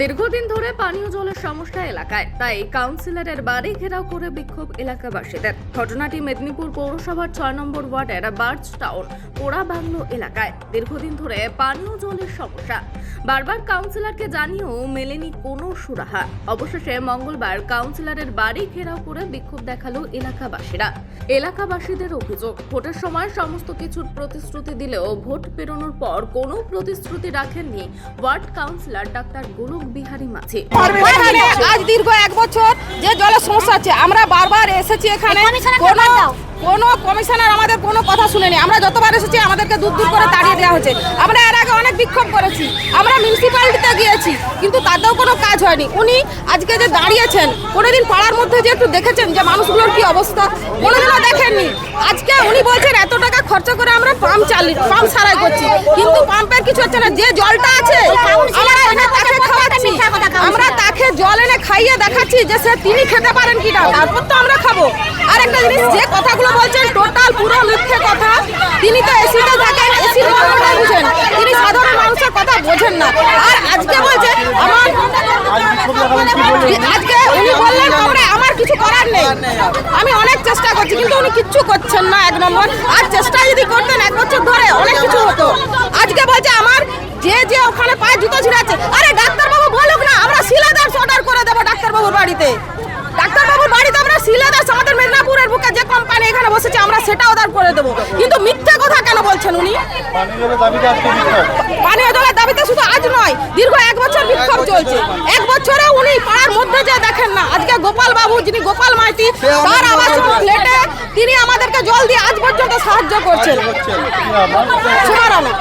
দীর্ঘদিন ধরে পানীয় জলের সমস্যা এলাকায়, তাই কাউন্সিলরের বাড়ি ঘেরাও করে বিক্ষোভ এলাকাবাসীদের। ঘটনাটি মেদিনীপুর পৌরসভার ছয় নম্বর ওয়ার্ডের বার্চ টাউন পোড়া বাংলো এলাকায়। দীর্ঘদিন ধরে পানীয় জলের সমস্যা। বারবার কাউন্সিলরকে জানিয়েও মেলেনি কোনো সুরাহা। অবশেষে মঙ্গলবার কাউন্সিলরের বাড়ি ঘেরাও করে বিক্ষোভ দেখাল এলাকাবাসীরা। এলাকাবাসীদের অভিযোগ, ভোটের সময় সমস্ত কিছুর প্রতিশ্রুতি দিলেও ভোট পেরোনোর পর কোনো প্রতিশ্রুতি রাখেননি ward councillor doctor Golok Bihari Majhi. আজ দীর্ঘ এক বছর যে জলের সমস্যা আছে আমরা বারবার এসেছি এখানে। কোনো কোনো কমিশনার আমাদের কোনো কথা শুনেনি। আমরা যতবার এসেছি আমাদেরকে দূর দূর করে তাড়িয়ে দেওয়া হয়েছে আমরা এর আগে অনেক বিক্ষোভ করেছি। আমরা মিউনিসিপ্যালিটিতে গিয়েছি কিন্তু তাতেও কোনো কাজ হয়নি। উনি আজকে যে দাঁড়িয়েছেন কোনোদিন পাড়ার মধ্যে যে একটু দেখেছেন যে মানুষগুলোর কি অবস্থা কোনোদিনও দেখেননি। আজকে উনি বলছেন এত টাকা খরচা করে আমরা পাম্প চালি পাম্প সারাই করছি। কিন্তু পাম্পের কিছু হচ্ছে না। যে জলটা আছে আমরা খাইয়ে দেখাচ্ছি যে তিনি খেতে পারেন কিনা। তারপর তো আমরা খাব। আর একটা জিনিস, যে কথাগুলো বলছেন, টোটাল পুরো মিথ্যে কথা। তিনি তো এসিতে থাকেন বুঝেন। তিনি সাধারণ মানুষের কথা বোঝেন না। আর আজকে বলছে আমার আজকে উনি বললেন আমরা আমার কিছু করার নেই। আমি অনেক চেষ্টা করছি, কিন্তু উনি কিচ্ছু করছেন না, এক নম্বর। আর চেষ্টা যদি করতেন, এক বছর ধরে অনেক কিছু হতো। আজকে বলছে, আমার যে যে ওখানে পায়ে জুতো ছিঁড়াচ্ছে আরে, ডাক্তারবাবু না আমরা শিলাদার অর্ডার করে দেবো ডাক্তারবাবুর বাড়িতে। ডাক্তারবাবুর বাড়িতে আমরা শিলাদাস আমাদের মেদিনীপুরের বুকে যে কোম্পানি এখানে বসেছে আমরা সেটা অর্ডার করে দেবো। কিন্তু মিথ্যা কথা কেন বলছেন উনি? পানীয় জলের দাবিতে শুধু আজ নয় দীর্ঘ এক বছর বিক্ষোভ চলছে। এক বছরে উনি পাড়ার মধ্যে যে দেখেন না আজকে গোপাল বাবু যিনি গোপাল মাইতি তার আবাস ফ্ল্যাটে তিনি আমাদেরকে জল দিয়ে আজ পর্যন্ত সাহায্য করছেন। সুমারানা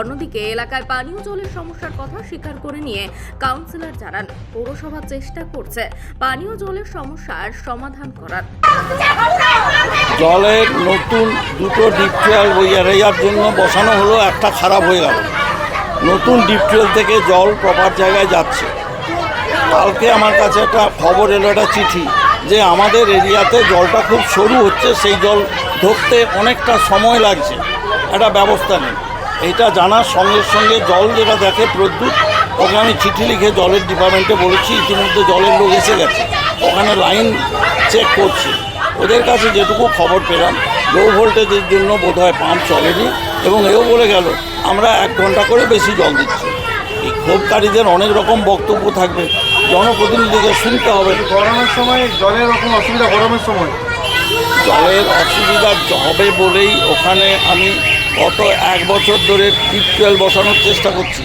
অন্যদিকে এলাকায় পানীয় জলের সমস্যার কথা স্বীকার করে নিয়ে কাউন্সিলর জানান, পৌরসভা চেষ্টা করছে পানীয় জলের সমস্যার সমাধান করার। জলের নতুন দুটো ডিপ টিউবওয়েল ওই জন্য বসানো হলো, একটা খারাপ হয়ে গেল। নতুন ডিপ থেকে জল প্রপার জায়গায় যাচ্ছে। কালকে আমার কাছে একটা খবর এলো, একটা চিঠি যে আমাদের এরিয়াতে জলটা খুব সরু হচ্ছে, সেই জল ধরতে অনেকটা সময় লাগছে। একটা ব্যবস্থা নেই এটা জানার সঙ্গে সঙ্গে জল যেটা দেখে প্রদ্যুৎ ওকে আমি চিঠি লিখে জলের ডিপার্টমেন্টে বলেছি ইতিমধ্যে জলের লোক এসে গেছে। ওখানে লাইন চেক করছে। ওদের কাছে যেটুকু খবর পেলাম লো ভোল্টেজের জন্য বোধহয় পাম্প চলেনি এবং এও বলে গেল আমরা এক ঘণ্টা করে বেশি জল দিচ্ছি। এই ক্ষোভকারীদের অনেক রকম বক্তব্য থাকবে। জনপ্রতিনিধিকে শুনতে হবে। গরমের সময় জলের রকম অসুবিধা গরমের সময়। জলের অসুবিধা হবে বলেই ওখানে আমি গত এক বছর ধরে ডিপ টেল বসানোর চেষ্টা করছি।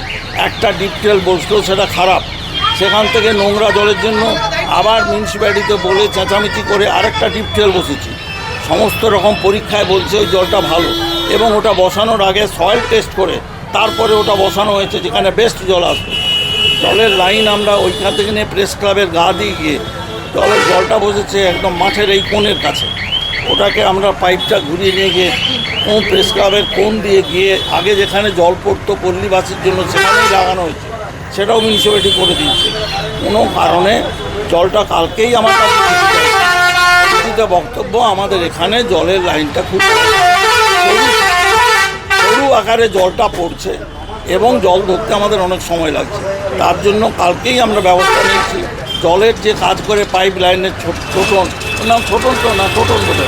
একটা ডিপ টেল বসলেও সেটা খারাপ। সেখান থেকে নোংরা জলের জন্য আবার মিউনিসিপ্যালিটিতে বলে চেঁচামেচি করে আরেকটা ডিপ টেল বসেছি। সমস্ত রকম পরীক্ষায় বলছে ওই জলটা ভালো এবং ওটা বসানোর আগে সয়েল টেস্ট করে তারপরে ওটা বসানো হয়েছে যেখানে বেস্ট জল আসবে। জলের লাইন আমরা ওইখান থেকে নিয়ে প্রেস ক্লাবের গা দিয়ে গিয়ে জলের জলটা বসেছে একদম মাঠের এই কোণের কাছে। ওটাকে আমরা পাইপটা ঘুরিয়ে নিয়ে গিয়ে কোন প্রেস ক্লাবের কোণ দিয়ে গিয়ে আগে যেখানে জল পড়তো পল্লীবাসীর জন্য সেখানেই লাগানো হয়েছে। সেটাও মিউনিসিপ্যালিটি করে দিয়েছে। কোনো কারণে জলটা কালকেই আমার কাছে বক্তব্য আমাদের এখানে জলের লাইনটা খুব সরু- আকারে জলটা পড়ছে এবং জল ধরতে আমাদের অনেক সময় লাগছে। তার জন্য কালকেই আমরা ব্যবস্থা নিয়েছি। জলের যে কাজ করে পাইপ লাইনের ছোট ওর নাম ছোটন না ছোটন বলে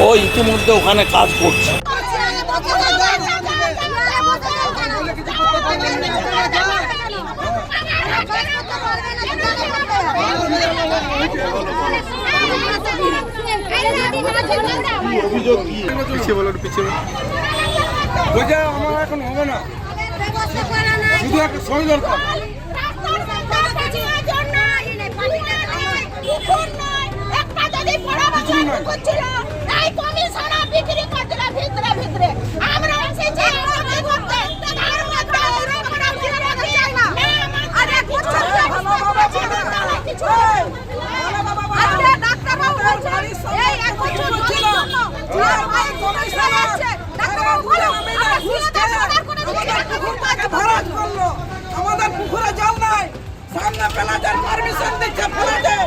ও ইতিমধ্যে ওখানে কাজ করছে। অভিযোগ আমার এখন হবে না শুধু একটা সময় দরকার সামনে প্লাজার পারমিশন দিচ্ছে পারমিশন আমাদের জল নাই রাস্তার কোলে জল নাই আমরা বাঁচবো কেমন করে বাঁচবো পুরো পুলিশ করছে আমাদের সামনে পুকুর ভরাট। আমাদের জল নাই, কুয়ায় জল নাই, কুয়ায় জল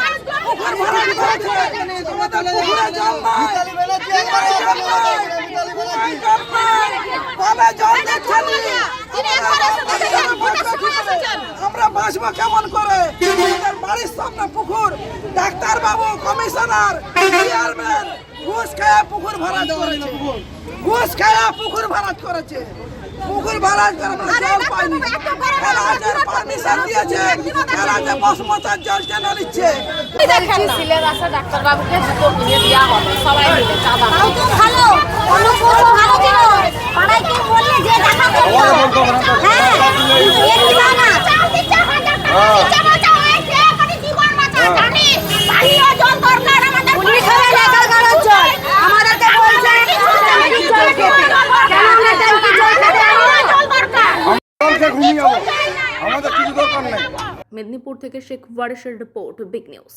আমরা বাঁচবো কেমন করে? বাড়ির সামনে পুকুর। ডাক্তার বাবু কমিশনার, চেয়ারম্যান, ঘুষ খেয়ে পুকুর ভরাট করেছে। ঘুষ খেয়ে পুকুর ভরাট করেছে। পুকুর ভরাট করে আমরা জল পাইনি। পারমিশন দিয়েছে। এলাকায় বসমতার জল কেন নিচ্ছে? দেখেন। সিলেবাসে ডাক্তারবাবুকে জুতো কিনে দেওয়া হবে। সবাই মিলে চাঁদা। ভালো ছিল পাড়ায় কেউ বললে যে দেখা করব হ্যাঁ কিন্তু এর কি না উনি খাবেন একালকারের জল আমাদেরকে বলছে ট্যাঙ্কি জল খেতে কেন আমরা ট্যাঙ্কি জল খেতে জল দরকার জলকে ঘুমিয়ে যাব। আমাদের কিছু দরকার নেই। মেদিনীপুর থেকে শেখ ওয়ারিসের রিপোর্ট বিগ নিউজ।